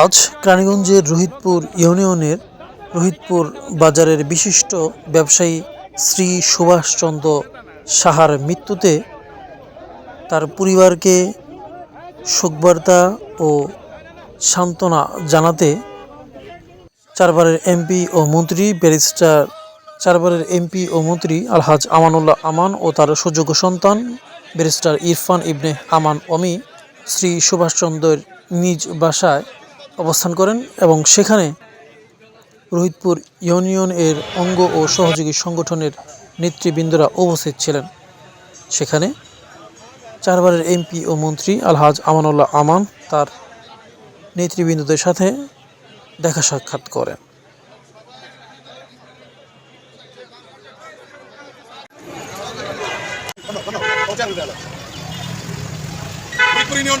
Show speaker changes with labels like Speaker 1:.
Speaker 1: আজ রানীগঞ্জের রোহিতপুর ইউনিয়নের রোহিতপুর বাজারের বিশিষ্ট ব্যবসায়ী শ্রী সুভাষচন্দ্র সাহার মৃত্যুতে তার পরিবারকে শোকবার্তা ও সান্ত্বনা জানাতে চারবারের এমপি ও মন্ত্রী, ব্যারিস্টার চারবারের এমপি ও মন্ত্রী আলহাজ আমানুল্লাহ আমান ও তার সুযোগ্য সন্তান, ব্যারিস্টার ইরফান ইবনে আমান অমি শ্রী সুভাষচন্দ্রের নিজ বাসায় অবস্থান করেন এবং সেখানে রোহিতপুর ইউনিয়ন এর অঙ্গ ও সহযোগী সংগঠনের নেতৃবৃন্দরা উপস্থিত ছিলেন। সেখানে চারবারের এমপি ও মন্ত্রী আলহাজ আমানুল্লাহ আমান তার নেতৃবৃন্দদের সাথে দেখা সাক্ষাৎ করেন।
Speaker 2: ফরিদপুর ইউনিয়ন